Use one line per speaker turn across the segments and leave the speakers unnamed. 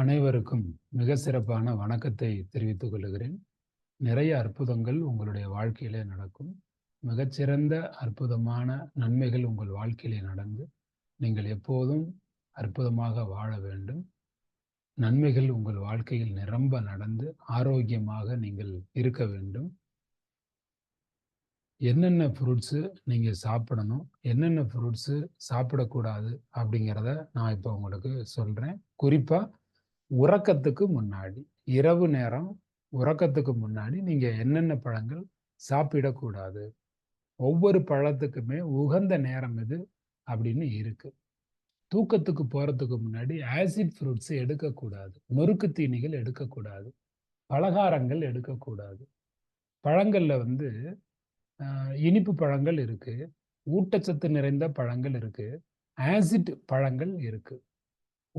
அனைவருக்கும் மிக சிறப்பான வணக்கத்தை தெரிவித்துக் கொள்கிறேன். நிறைய அற்புதங்கள் உங்களுடைய வாழ்க்கையிலே நடக்கும். மிகச்சிறந்த அற்புதமான நன்மைகள் உங்கள் வாழ்க்கையிலே நடந்து நீங்கள் எப்போதும் அற்புதமாக வாழ வேண்டும். நன்மைகள் உங்கள் வாழ்க்கையில் நிரம்ப நடந்து ஆரோக்கியமாக நீங்கள் இருக்க வேண்டும். என்னென்ன ஃப்ரூட்ஸு நீங்கள் சாப்பிடணும் என்னென்ன ஃப்ரூட்ஸு சாப்பிடக்கூடாது அப்படிங்கிறத நான் இப்போ உங்களுக்கு சொல்கிறேன் குறிப்பாக உறக்கத்துக்கு முன்னாடி இரவு நேரம் உறக்கத்துக்கு முன்னாடி நீங்கள் என்னென்ன பழங்கள் சாப்பிடக்கூடாது? ஒவ்வொரு பழத்துக்குமே உகந்த நேரம் இது அப்படின்னு இருக்கு. தூக்கத்துக்கு போகிறதுக்கு முன்னாடி ஆசிட் ஃப்ரூட்ஸ் எடுக்கக்கூடாது. நொறுக்கு தீனிகள் எடுக்கக்கூடாது. பலகாரங்கள் எடுக்கக்கூடாது. பழங்களில் வந்து இனிப்பு பழங்கள் இருக்குது ஊட்டச்சத்து நிறைந்த பழங்கள் இருக்குது ஆசிட் பழங்கள் இருக்குது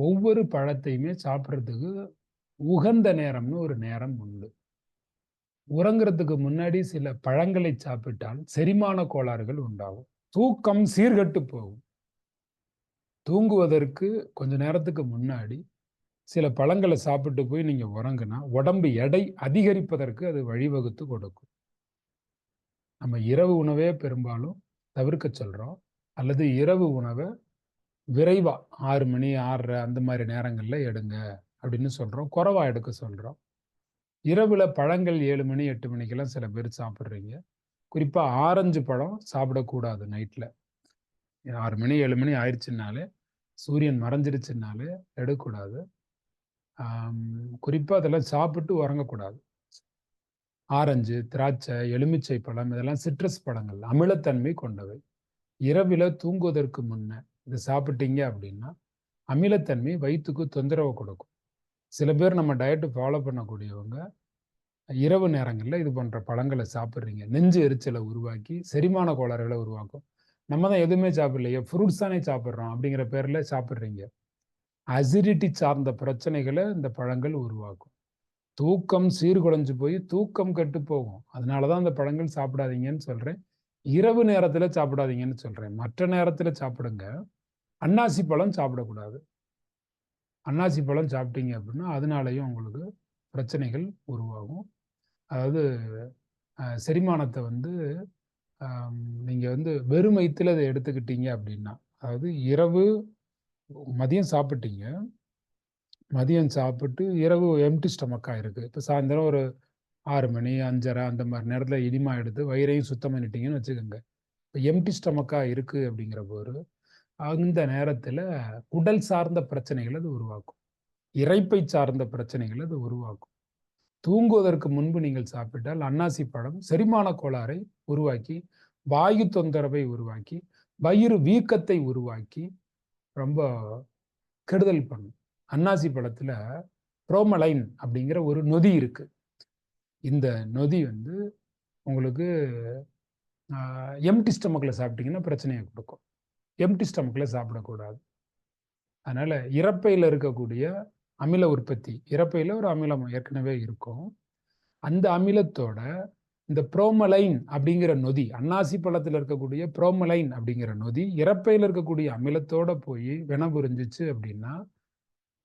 ஒவ்வொரு பழத்தையுமே சாப்பிட்றதுக்கு உகந்த நேரம்னு ஒரு நேரம் உண்டு. உறங்குறதுக்கு முன்னாடி சில பழங்களை சாப்பிட்டால் செரிமான கோளாறுகள் உண்டாகும். தூக்கம் சீர்கட்டு போகும். தூங்குவதற்கு கொஞ்ச நேரத்துக்கு முன்னாடி சில பழங்களை சாப்பிட்டு போய் நீங்கள் உறங்குனா உடம்பு எடை அதிகரிப்பதற்கு அது வழிவகுத்து கொடுக்கும். நம்ம இரவு உணவே பெரும்பாலும் தவிர்க்க சொல்கிறோம் அல்லது இரவு உணவை விரைவாக ஆறு மணி ஆறரை அந்த மாதிரி நேரங்களில் எடுங்க அப்படின்னு சொல்கிறோம் குறவாக எடுக்க சொல்கிறோம் இரவில் பழங்கள் ஏழு மணி எட்டு மணிக்கெல்லாம் சில பேர் சாப்பிட்றீங்க. குறிப்பாக ஆரஞ்சு பழம் சாப்பிடக்கூடாது நைட்டில் ஆறு மணி ஏழு மணி ஆயிடுச்சுனாலே சூரியன் மறைஞ்சிருச்சுனாலே எடுக்கக்கூடாது. குறிப்பாக அதெல்லாம் சாப்பிட்டு உறங்கக்கூடாது. ஆரஞ்சு திராட்சை எலுமிச்சை பழம் இதெல்லாம் சிட்ரஸ் பழங்கள் அமிலத்தன்மை கொண்டவை. இரவில் தூங்குவதற்கு முன்ன இதை சாப்பிட்டீங்க அப்படின்னா அமிலத்தன்மை வயிற்றுக்கு தொந்தரவு கொடுக்கும். சில பேர் நம்ம டயட்டு ஃபாலோ பண்ணக்கூடியவங்க இரவு நேரங்களில் இது போன்ற பழங்களை சாப்பிட்றீங்க. நெஞ்சு எரிச்சலை உருவாக்கி செரிமான கோளாறுகளை உருவாக்கும். நம்ம தான் எதுவுமே சாப்பிடலையே ஃப்ரூட்ஸ் தானே சாப்பிட்றோம் அப்படிங்கிற பேரில் சாப்பிட்றீங்க. அசிடிட்டி சார்ந்த பிரச்சனைகளை இந்த பழங்கள் உருவாக்கும். தூக்கம் சீர்குலைஞ்சு போய் தூக்கம் கெட்டு போகும். அதனால தான் அந்த பழங்கள் சாப்பிடாதீங்கன்னு சொல்கிறேன் இரவு நேரத்தில் சாப்பிடாதீங்கன்னு சொல்கிறேன் மற்ற நேரத்தில் சாப்பிடுங்க. அன்னாசி பழம் சாப்பிடக்கூடாது. அன்னாசி பழம் சாப்பிட்டீங்க அப்படின்னா அதனாலையும் உங்களுக்கு பிரச்சனைகள் உருவாகும். அதாவது செரிமானத்தை வந்து நீங்கள் வந்து வெறும் வயிற்றுல அதை எடுத்துக்கிட்டீங்க அப்படின்னா அதாவது இரவு மதியம் சாப்பிட்டீங்க மதியம் சாப்பிட்டு இரவு எம்டி ஸ்டமக்காக இருக்குது இப்போ சாயந்தரம் ஒரு ஆறு மணி அஞ்சரை அந்த மாதிரி நேரத்தில் இனிமா எடுத்து வயிறையும் சுத்தம் பண்ணிட்டீங்கன்னு வச்சுக்கோங்க. இப்போ எம்டி ஸ்டமக்காக இருக்குது அப்படிங்கிற போது அந்த நேரத்தில் உடல் சார்ந்த பிரச்சனைகள் அது உருவாக்கும். இறைப்பை சார்ந்த பிரச்சனைகள் அது உருவாக்கும். தூங்குவதற்கு முன்பு நீங்கள் சாப்பிட்டால் அன்னாசி பழம் செரிமான கோளாறை உருவாக்கி வாயு தொந்தரவை உருவாக்கி வயிறு வீக்கத்தை உருவாக்கி ரொம்ப கெடுதல் பண்ணும். அன்னாசி பழத்தில் ப்ரோமலைன் அப்படிங்கிற ஒரு நொதி இருக்குது இந்த நொதி வந்து உங்களுக்கு எம்டி ஸ்டமக்கில் சாப்பிட்டீங்கன்னா பிரச்சனையை கொடுக்கும். எம்டி ஸ்டமக்கில் சாப்பிடக்கூடாது. அதனால் இறப்பையில் இருக்கக்கூடிய அமில உற்பத்தி இறப்பையில் ஒரு அமிலம் ஏற்கனவே இருக்கும். அந்த அமிலத்தோட இந்த ப்ரோமலைன் அப்படிங்கிற நொதி அன்னாசி பழத்தில் இருக்கக்கூடிய ப்ரோமலைன் அப்படிங்கிற நொதி இறப்பையில் இருக்கக்கூடிய அமிலத்தோட போய் வினபுரிஞ்சிச்சு அப்படின்னா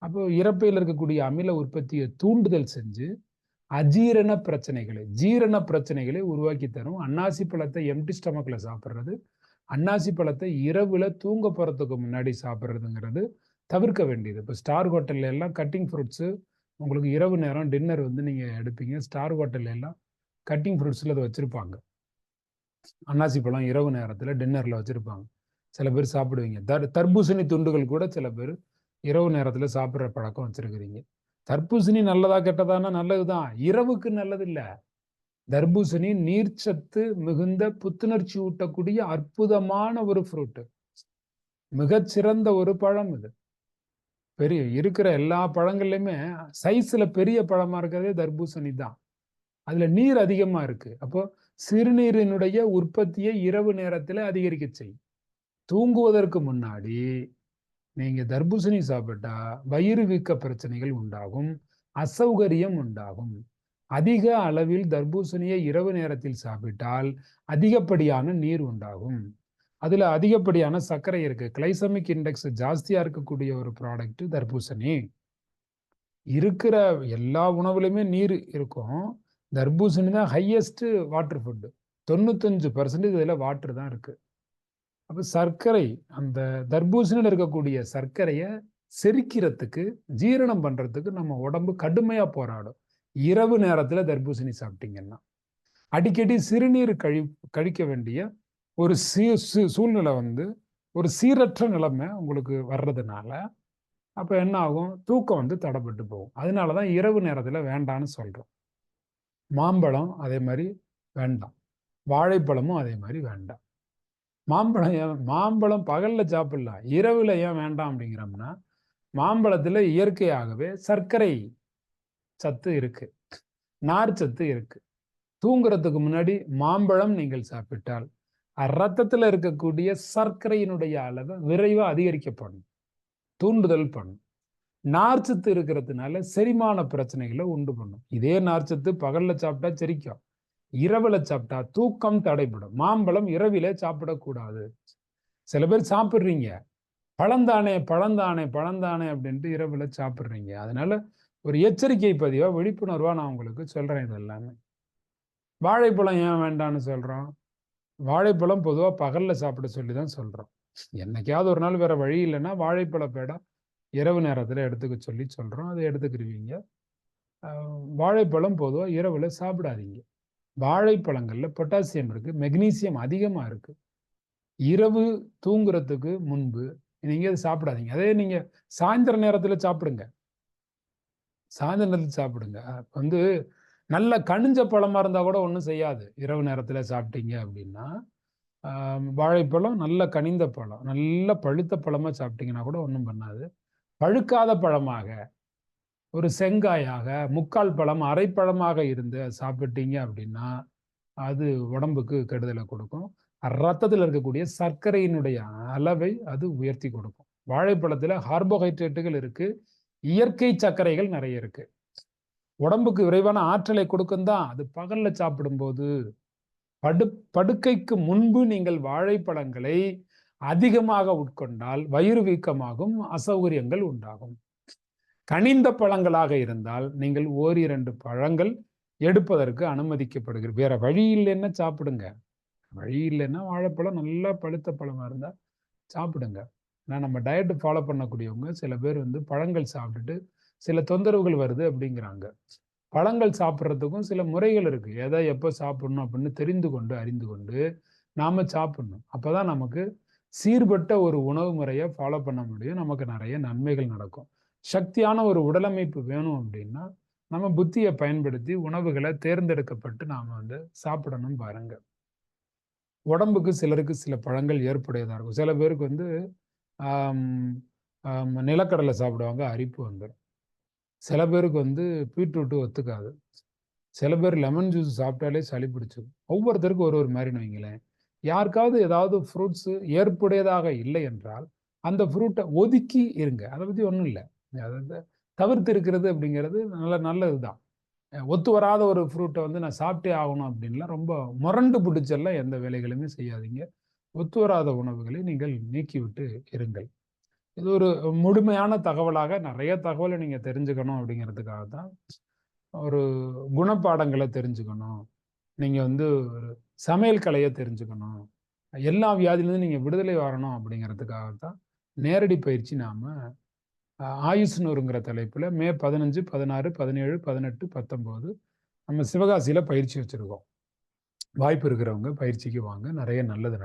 அப்போ இறப்பையில் இருக்கக்கூடிய அமில உற்பத்தியை தூண்டுதல் செஞ்சு அஜீரண பிரச்சனைகளை ஜீரண பிரச்சனைகளை உருவாக்கி தரும். அன்னாசி பழத்தை எம்டி ஸ்டமக்கில் சாப்பிட்றது அன்னாசி பழத்தை இரவில் தூங்க போகிறதுக்கு முன்னாடி சாப்பிட்றதுங்கிறது தவிர்க்க வேண்டியது. இப்போ ஸ்டார் ஹோட்டல்ல எல்லாம் கட்டிங் ஃப்ரூட்ஸு உங்களுக்கு இரவு நேரம் டின்னர் வந்து நீங்கள் எடுப்பீங்க. ஸ்டார் ஹோட்டல்ல எல்லாம் கட்டிங் ஃப்ரூட்ஸில் அதை வச்சுருப்பாங்க. அன்னாசி பழம் இரவு நேரத்தில் டின்னரில் வச்சுருப்பாங்க. சில பேர் சாப்பிடுவீங்க. தர் தர்பூசணி துண்டுகள் கூட சில பேர் இரவு நேரத்தில் சாப்பிட்ற பழக்கம் வச்சுருக்கிறீங்க. தர்பூசணி நல்லதா கெட்டதானா? நல்லது தான் இரவுக்கு நல்லது இல்லை தர்பூசணி நீர்ச்சத்து மிகுந்த புத்துணர்ச்சி ஊட்டக்கூடிய அற்புதமான ஒரு ஃப்ரூட்டு மிகச்சிறந்த ஒரு பழம் இது. பெரிய இருக்கிற எல்லா பழங்கள்லையுமே சைஸ்ல பெரிய பழமா இருக்கிறதே தர்பூசணி தான். அதுல நீர் அதிகமா இருக்கு. அப்போ சிறுநீரினுடைய உற்பத்தியை இரவு நேரத்துல அதிகரிக்க செய்யும். தூங்குவதற்கு முன்னாடி நீங்க தர்பூசணி சாப்பிட்டா வயிறு வீக்க பிரச்சனைகள் உண்டாகும் அசௌகரியம் உண்டாகும். அதிக அளவில் தர்பூசணியை இரவு நேரத்தில் சாப்பிட்டால் அதிகப்படியான நீர் உண்டாகும். அதில் அதிகப்படியான சர்க்கரை இருக்குது கிளைசமிக் இண்டெக்ஸ் ஜாஸ்தியாக இருக்கக்கூடிய ஒரு ப்ராடக்ட் தர்பூசணி. இருக்கிற எல்லா உணவுலையுமே நீர் இருக்கும். தர்பூசணி தான் ஹையஸ்ட்டு வாட்டர் ஃபுட்டு தொண்ணூத்தஞ்சு பர்சன்டேஜ் இதில் வாட்டர் தான் இருக்குது அப்போ சர்க்கரை அந்த தர்பூசணியில் இருக்கக்கூடிய சர்க்கரையை செரிக்கிறதுக்கு ஜீரணம் பண்ணுறதுக்கு நம்ம உடம்பு கடுமையாக போராடும். இரவு நேரத்தில் தர்பூசணி சாப்பிட்டீங்கன்னா அடிக்கடி சிறுநீர் கழி கழிக்க வேண்டிய ஒரு சீ சூழ்நிலை வந்து ஒரு சீரற்ற நிலைமை உங்களுக்கு வர்றதுனால அப்போ என்ன ஆகும்? தூக்கம் வந்து தடைப்பட்டு போகும். அதனால தான் இரவு நேரத்தில் வேண்டான்னு சொல்கிறோம் மாம்பழம் அதே மாதிரி வேண்டாம். வாழைப்பழமும் அதே மாதிரி வேண்டாம். மாம்பழம் ஏன் மாம்பழம் பகலில் சாப்பிடலாம். இரவில் ஏன் வேண்டாம் அப்படிங்கிறோம்னா மாம்பழத்தில் இயற்கையாகவே சர்க்கரை சத்து இருக்கு. நார் சத்து இருக்கு. தூங்குறதுக்கு முன்னாடி மாம்பழம் நீங்கள் சாப்பிட்டால் ரத்தத்தில் இருக்கக்கூடிய சர்க்கரையினுடைய அளவை விரைவாக அதிகரிக்கப்படும். தூண்டுதல் பண்ணும். நார்ச்சத்து இருக்கிறதுனால செரிமான பிரச்சனைகளை உண்டு பண்ணும். இதே நார்ச்சத்து பகல்ல சாப்பிட்டா செரிக்கும். இரவுல சாப்பிட்டா தூக்கம் தடைப்படும் மாம்பழம் இரவில சாப்பிடக்கூடாது. சில பேர் சாப்பிட்றீங்க. பழந்தானே பழந்தானே பழந்தானே அப்படின்ட்டு இரவுல சாப்பிட்றீங்க. அதனால ஒரு எச்சரிக்கை பதிவாக விழிப்புணர்வாக நான் உங்களுக்கு சொல்கிறேன் இது எல்லாமே வாழைப்பழம் ஏன் வேண்டான்னு சொல்கிறோம் வாழைப்பழம் பொதுவாக பகலில் சாப்பிட சொல்லி தான் சொல்கிறோம் என்னைக்காவது ஒரு நாள் வேறு வழி இல்லைன்னா வாழைப்பழ பேடா இரவு நேரத்தில் எடுத்துக்க சொல்லி சொல்கிறோம் அதை எடுத்துக்கிருவீங்க. வாழைப்பழம் பொதுவாக இரவில் சாப்பிடாதீங்க. வாழைப்பழங்களில் பொட்டாசியம் இருக்குது மெக்னீசியம் அதிகமாக இருக்குது இரவு தூங்குறதுக்கு முன்பு நீங்கள் அதை சாப்பிடாதீங்க. அதே நீங்கள் சாயந்தர நேரத்தில் சாப்பிடுங்க. சாயந்தர நேரத்தில் சாப்பிடுங்க வந்து நல்ல கணிஞ்ச பழமாக இருந்தால் கூட ஒன்றும் செய்யாது. இரவு நேரத்தில் சாப்பிட்டீங்க அப்படின்னா வாழைப்பழம் நல்ல கனிந்த பழம் நல்ல பழுத்த பழமாக சாப்பிட்டீங்கன்னா கூட ஒன்றும் பண்ணாது. பழுக்காத பழமாக ஒரு செங்காயாக முக்கால் பழம் அரைப்பழமாக இருந்து சாப்பிட்டீங்க அப்படின்னா அது உடம்புக்கு கெடுதலை கொடுக்கும். ரத்தத்தில் இருக்கக்கூடிய சர்க்கரையினுடைய அளவை அது உயர்த்தி கொடுக்கும். வாழைப்பழத்தில் கார்போஹைட்ரேட்டுகள் இருக்கு. இயற்கை சர்க்கரைகள் நிறைய இருக்கு. உடம்புக்கு விரைவான ஆற்றலை கொடுக்கும் தான் அது பகல்ல சாப்பிடும்போது படு படுக்கைக்கு முன்பு நீங்கள் வாழைப்பழங்களை அதிகமாக உட்கொண்டால் வயிறு வீக்கமாகும் அசௌகரியங்கள் உண்டாகும். கனிந்த பழங்களாக இருந்தால் நீங்கள் ஓரிரண்டு பழங்கள் எடுப்பதற்கு அனுமதிக்கப்படுகிறது வேற வழி இல்லைன்னா சாப்பிடுங்க. வழி இல்லைன்னா வாழைப்பழம் நல்லா பழுத்த பழமா இருந்தா சாப்பிடுங்க. ஏன்னா நம்ம டயட்டு ஃபாலோ பண்ணக்கூடியவங்க சில பேர் வந்து பழங்கள் சாப்பிட்டுட்டு சில தொந்தரவுகள் வருது அப்படிங்கிறாங்க. பழங்கள் சாப்பிட்றதுக்கும் சில முறைகள் இருக்குது எதை எப்போ சாப்பிடணும் அப்படின்னு தெரிந்து கொண்டு அறிந்து கொண்டு நாம சாப்பிடணும். அப்போதான் நமக்கு சீர்பட்ட ஒரு உணவு முறையை ஃபாலோ பண்ண முடியும். நமக்கு நிறைய நன்மைகள் நடக்கும். சக்தியான ஒரு உடலமைப்பு வேணும் அப்படின்னா நம்ம புத்தியை பயன்படுத்தி உணவுகளை தேர்ந்தெடுக்கப்பட்டு நாம் வந்து சாப்பிடணும் பாருங்க. உடம்புக்கு சிலருக்கு சில பழங்கள் ஏற்புடையதாக இருக்கும். சில பேருக்கு வந்து நிலக்கடலை சாப்பிடுவாங்க அரிப்பு வந்துடும் சில பேருக்கு வந்து பீட்ரூட்டு ஒத்துக்காது. சில பேர் லெமன் ஜூஸ் சாப்பிட்டாலே சளி பிடிச்சிடும் ஒவ்வொருத்தருக்கும் ஒரு ஒரு மாதிரி வைங்களேன். யாருக்காவது ஏதாவது ஃப்ரூட்ஸு ஏற்புடையதாக இல்லை என்றால் அந்த ஃப்ரூட்டை ஒதுக்கி இருங்க. அதை பற்றி ஒன்றும் இல்லை. அதாவது தவிர்த்து இருக்கிறது அப்படிங்கிறது நல்ல நல்லது தான் ஒத்து வராத ஒரு ஃப்ரூட்டை வந்து நான் சாப்பிட்டே ஆகணும் அப்படின்லாம் ரொம்ப முரண்டு பிடிச்செல்லாம் எந்த வேலைகளுமே செய்யாதீங்க. ஒத்து வராத உணவுகளை நீங்கள் நீக்கிவிட்டு இருங்கள். இது ஒரு முழுமையான தகவலாக நிறைய தகவலை நீங்கள் தெரிஞ்சுக்கணும் அப்படிங்கிறதுக்காக தான் ஒரு குணப்பாடங்களை தெரிஞ்சுக்கணும். நீங்கள் வந்து ஒரு சமையல் கலையை தெரிஞ்சுக்கணும். எல்லா வியாதியிலேருந்து நீங்கள் விடுதலை வரணும் அப்படிங்கிறதுக்காக தான் நேரடி பயிற்சி நாம் ஆயுஷ்னூருங்கிற தலைப்பில் மே பதினஞ்சு பதினாறு பதினேழு பதினெட்டு பத்தொம்போது நம்ம சிவகாசியில் பயிற்சி வச்சுருக்கோம். வாய்ப்பு இருக்கிறவங்க பயிற்சிக்கு வாங்க. நிறைய நல்லது நடக்கும்.